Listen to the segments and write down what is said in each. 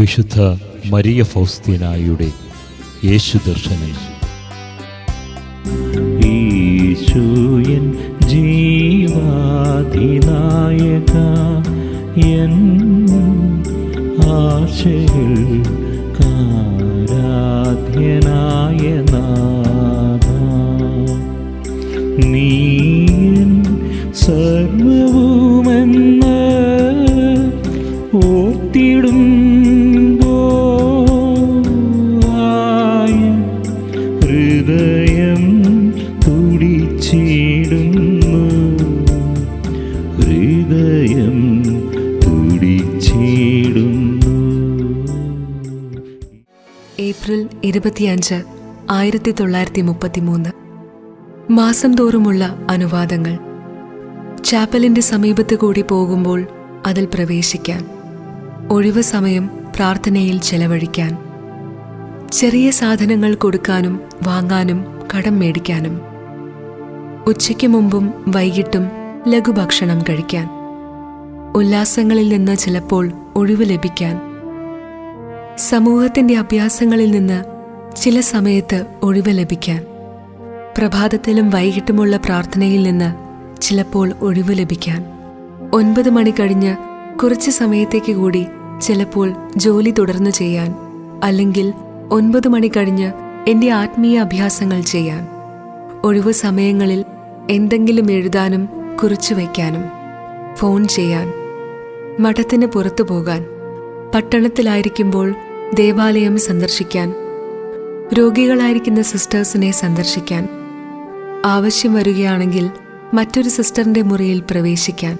വിശുദ്ധ Maria ഫൗസ്തീനായുടെ യേശുദർശനം ഈശോയൻ ജീവാതിനായക N ആശകൾ കാരാധ്യനായ നാഥ നീയൻ സർവവുമെന്ന് ഇരുപത്തിയഞ്ച് ആയിരത്തി തൊള്ളായിരത്തി മുപ്പത്തിമൂന്ന് മാസം തോറുമുള്ള അനുവാദങ്ങൾ. ചാപ്പലിന്റെ സമീപത്ത് കൂടി പോകുമ്പോൾ അതിൽ പ്രവേശിക്കാൻ. ഒഴിവ് സമയം പ്രാർത്ഥനയിൽ ചെലവഴിക്കാൻ. ചെറിയ സാധനങ്ങൾ കൊടുക്കാനും വാങ്ങാനും കടം മേടിക്കാനും. ഉച്ചയ്ക്ക് മുമ്പും വൈകിട്ടും ലഘുഭക്ഷണം കഴിക്കാൻ. ഉല്ലാസങ്ങളിൽ നിന്ന് ചിലപ്പോൾ ഒഴിവ് ലഭിക്കാൻ. സമൂഹത്തിന്റെ അഭ്യാസങ്ങളിൽ നിന്ന് ചില സമയത്ത് ഒഴിവ് ലഭിക്കാൻ. പ്രഭാതത്തിലും വൈകിട്ടുമുള്ള പ്രാർത്ഥനയിൽ നിന്ന് ചിലപ്പോൾ ഒഴിവ് ലഭിക്കാൻ. ഒൻപത് മണി കഴിഞ്ഞ് കുറച്ച് സമയത്തേക്ക് കൂടി ചിലപ്പോൾ ജോലി തുടർന്നു ചെയ്യാൻ അല്ലെങ്കിൽ ഒൻപത് മണി കഴിഞ്ഞ് എന്റെ ആത്മീയ അഭ്യാസങ്ങൾ ചെയ്യാൻ. ഒഴിവ് സമയങ്ങളിൽ എന്തെങ്കിലും എഴുതാനും കുറിച്ചു വയ്ക്കാനും. ഫോൺ ചെയ്യാൻ. മഠത്തിന് പുറത്തു പോകാൻ. പട്ടണത്തിലായിരിക്കുമ്പോൾ ദേവാലയം സന്ദർശിക്കാൻ രോഗികളായിരിക്കുന്ന സിസ്റ്റേഴ്സിനെ സന്ദർശിക്കാൻ. ആവശ്യം വരികയാണെങ്കിൽ മറ്റൊരു സിസ്റ്ററിന്റെ മുറിയിൽ പ്രവേശിക്കാൻ.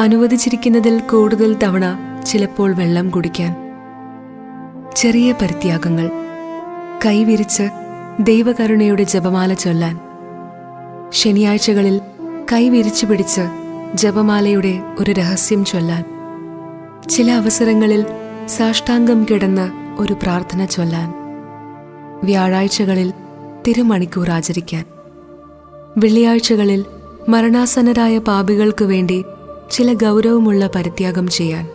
അനുവദിച്ചിരിക്കുന്നതിൽ കൂടുതൽ തവണ ചിലപ്പോൾ വെള്ളം കുടിക്കാൻ. ചെറിയ പരിത്യാഗങ്ങൾ. കൈവിരിച്ച് ദൈവകരുണയുടെ ജപമാല ചൊല്ലാൻ. ശനിയാഴ്ചകളിൽ കൈവിരിച്ചു പിടിച്ച് ജപമാലയുടെ ഒരു രഹസ്യം ചൊല്ലാൻ. ചില അവസരങ്ങളിൽ സാഷ്ടാംഗം കിടന്ന് ഒരു പ്രാർത്ഥന ചൊല്ലാൻ. വ്യാഴാഴ്ചകളിൽ തിരുമണിക്കൂർ ആചരിക്കാൻ. വെള്ളിയാഴ്ചകളിൽ മരണാസന്നരായ പാപികൾക്കു വേണ്ടി ചില ഗൗരവമുള്ള പരിത്യാഗം ചെയ്യാൻ.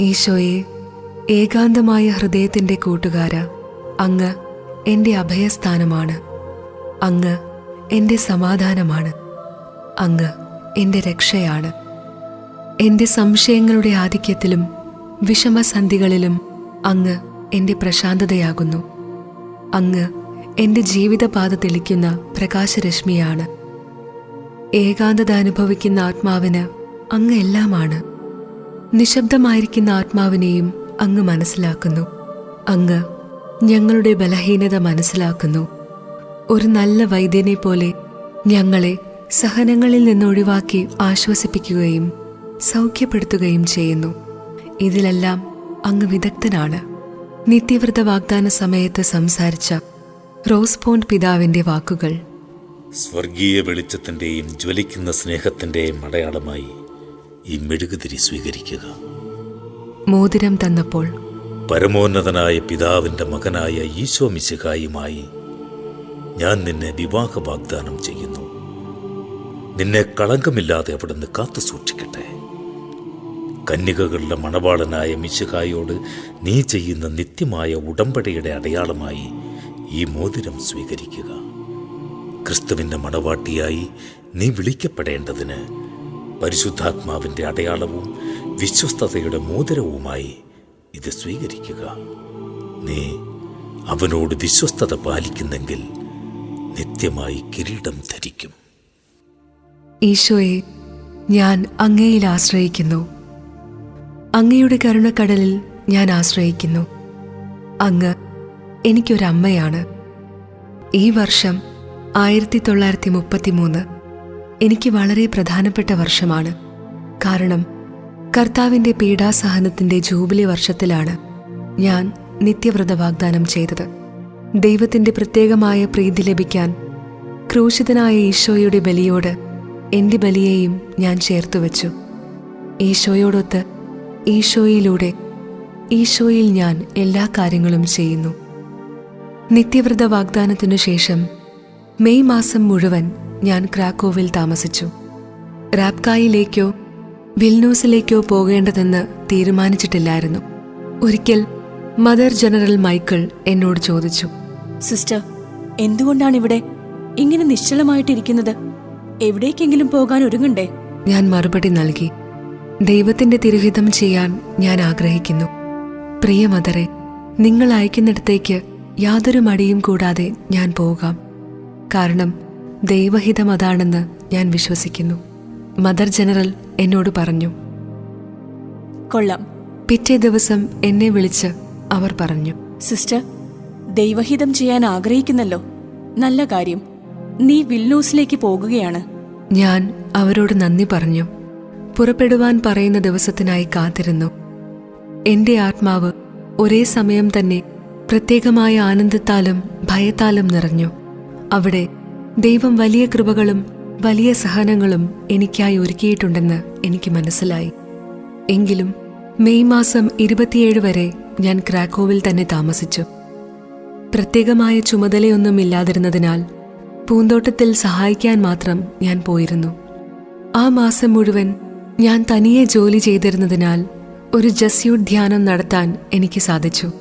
ഈശോയെ ഏകാന്തമായ ഹൃദയത്തിന്റെ കൂട്ടുകാര അങ്ങ് എന്റെ അഭയസ്ഥാനമാണ്. അങ്ങ് എന്റെ സമാധാനമാണ്. അങ്ങ് എന്റെ രക്ഷയാണ്. എന്റെ സംശയങ്ങളുടെ ആധിക്യത്തിലും വിഷമസന്ധികളിലും അങ്ങ് എന്റെ പ്രശാന്തതയാകുന്നു. അങ്ങ് എന്റെ ജീവിതപാത തെളിക്കുന്ന പ്രകാശരശ്മിയാണ്. ഏകാന്തത അനുഭവിക്കുന്ന ആത്മാവിന് അങ്ങ് എല്ലാമാണ്. നിശബ്ദമായിരിക്കുന്ന ആത്മാവിനെയും അങ്ങ് മനസ്സിലാക്കുന്നു. അങ്ങ് ഞങ്ങളുടെ ബലഹീനത മനസ്സിലാക്കുന്നു. ഒരു നല്ല വൈദ്യനെ പോലെ ഞങ്ങളെ സഹനങ്ങളിൽ നിന്നൊഴിവാക്കി ആശ്വസിപ്പിക്കുകയും സൗഖ്യപ്പെടുത്തുകയും ചെയ്യുന്നു. ഇതിലെല്ലാം അങ്ങ് വിദഗ്ധനാണ്. നിത്യവ്രത വാഗ്ദാന സമയത്ത് സംസാരിച്ച റോസ് പോണ്ട് പിതാവിന്റെ വാക്കുകൾ. സ്വർഗീയ വെളിച്ചത്തിന്റെയും ജ്വലിക്കുന്ന സ്നേഹത്തിന്റെയും അടയാളമായി ഈ മെഴുകുതിരി സ്വീകരിക്കുക. മോതിരം തന്നപ്പോൾ പരമോന്നതനായ പിതാവിന്റെ മകനായ ഈശോ മിശിഹായുമായി ഞാൻ നിന്നെ വിവാഹ വാഗ്ദാനം ചെയ്യുന്നു. നിന്നെ കളങ്കമില്ലാതെ അവിടുന്ന് കാത്തു സൂക്ഷിക്കട്ടെ കന്യകകളുടെ മണവാളനായ മിശിഹായോട് നീ ചെയ്യുന്ന നിത്യമായ ഉടമ്പടിയുടെ അടയാളമായി ഈ മോതിരം സ്വീകരിക്കുക. ക്രിസ്തുവിന്റെ മണവാട്ടിയായി നീ വിളിക്കപ്പെടേണ്ടതിന് പരിശുദ്ധാത്മാവിന്റെ അടയാളവും വിശ്വസ്തതയുടെ മോതിരവുമായി ഇത് സ്വീകരിക്കുക. നീ അവനോട് വിശ്വസ്തത പാലിക്കുന്നെങ്കിൽ നിത്യമായി കിരീടം ധരിക്കും. ഈശോയെ ഞാൻ അങ്ങയിൽ ആശ്രയിക്കുന്നു. അങ്ങയുടെ കരുണക്കടലിൽ ഞാൻ ആശ്രയിക്കുന്നു. അങ്ങ് എനിക്കൊരമ്മയാണ്. ഈ വർഷം ആയിരത്തി തൊള്ളായിരത്തി മുപ്പത്തി മൂന്ന് എനിക്ക് വളരെ പ്രധാനപ്പെട്ട വർഷമാണ്. കാരണം കർത്താവിന്റെ പീഡാസഹനത്തിന്റെ ജൂബിലി വർഷത്തിലാണ് ഞാൻ നിത്യവ്രത വാഗ്ദാനം ചെയ്തത്. ദൈവത്തിന്റെ പ്രത്യേകമായ പ്രീതി ലഭിക്കാൻ ക്രൂശിതനായ ഈശോയുടെ ബലിയോട് എന്റെ ബലിയെയും ഞാൻ ചേർത്തു വച്ചു ഈശോയോടൊത്ത് ഈശോയിലൂടെ ഈശോയിൽ ഞാൻ എല്ലാ കാര്യങ്ങളും ചെയ്യുന്നു. നിത്യവ്രത വാഗ്ദാനത്തിനു ശേഷം മെയ് മാസം മുഴുവൻ ഞാൻ ക്രാക്കോവിൽ താമസിച്ചു. റാപ്കായിലേക്കോ വിൽനൂസിലേക്കോ പോകേണ്ടതെന്ന് തീരുമാനിച്ചിട്ടില്ലായിരുന്നു. ഒരിക്കൽ മദർ ജനറൽ മൈക്കിൾ എന്നോട് ചോദിച്ചു സിസ്റ്റർ എന്തുകൊണ്ടാണ് ഇവിടെ ഇങ്ങനെ നിശ്ചലമായിട്ടിരിക്കുന്നത്? എവിടേക്കെങ്കിലും പോകാൻ ഒരുങ്ങണ്ടേ? ഞാൻ മറുപടി നൽകി ദൈവത്തിന്റെ തിരുഹിതം ചെയ്യാൻ ഞാൻ ആഗ്രഹിക്കുന്നു. പ്രിയ മദറെ നിങ്ങൾ അയക്കുന്നിടത്തേക്ക് യാതൊരു മടിയും കൂടാതെ ഞാൻ പോകാം. കാരണം ദൈവഹിതം അതാണെന്ന് ഞാൻ വിശ്വസിക്കുന്നു. മദർ ജനറൽ എന്നോട് പറഞ്ഞു. കൊള്ളാം. പിറ്റേ ദിവസം എന്നെ വിളിച്ച് അവർ പറഞ്ഞു. സിസ്റ്റർ ദൈവഹിതം ചെയ്യാൻ ആഗ്രഹിക്കുന്നല്ലോ. നല്ല കാര്യം. നീ വില്ലൂസിലേക്ക് പോകുകയാണ്. ഞാൻ അവരോട് നന്ദി പറഞ്ഞു. പുറപ്പെടുവാൻ പറയുന്ന ദിവസത്തിനായി കാത്തിരുന്നു. എന്റെ ആത്മാവ് ഒരേ സമയം തന്നെ പ്രത്യേകമായ ആനന്ദത്താലും ഭയത്താലും നിറഞ്ഞു. അവിടെ ദൈവം വലിയ കൃപകളും വലിയ സഹനങ്ങളും എനിക്കായി ഒരുക്കിയിട്ടുണ്ടെന്ന് എനിക്ക് മനസ്സിലായി. എങ്കിലും മെയ് മാസം ഇരുപത്തിയേഴ് വരെ ഞാൻ ക്രാക്കോവിൽ തന്നെ താമസിച്ചു. പ്രത്യേകമായ ചുമതലയൊന്നും ഇല്ലാതിരുന്നതിനാൽ പൂന്തോട്ടത്തിൽ സഹായിക്കാൻ മാത്രം ഞാൻ പോയിരുന്നു. ആ മാസം മുഴുവൻ ഞാൻ തനിയെ ജോലി ചെയ്തിരുന്നതിനാൽ ഒരു ജസ്യൂട്ട് ധ്യാനം നടത്താൻ എനിക്ക് സാധിച്ചു.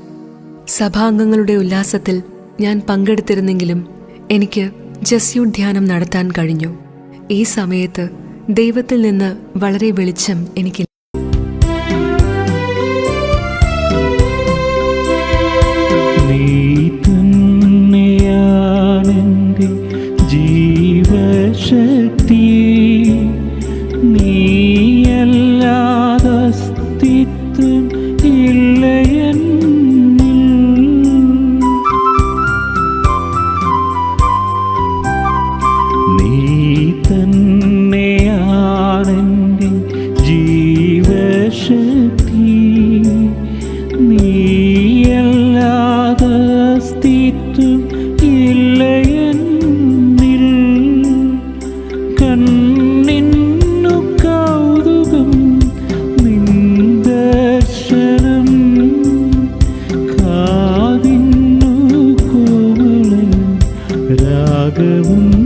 സഭാംഗങ്ങളുടെ ഉല്ലാസത്തിൽ ഞാൻ പങ്കെടുത്തിരുന്നെങ്കിലും എനിക്ക് ജസ്യൂട്ട് ധ്യാനം നടത്താൻ കഴിഞ്ഞു. ഈ സമയത്ത് ദൈവത്തിൽ നിന്ന് വളരെ വെളിച്ചം എനിക്ക് ജീവശക്തി காக்க உன்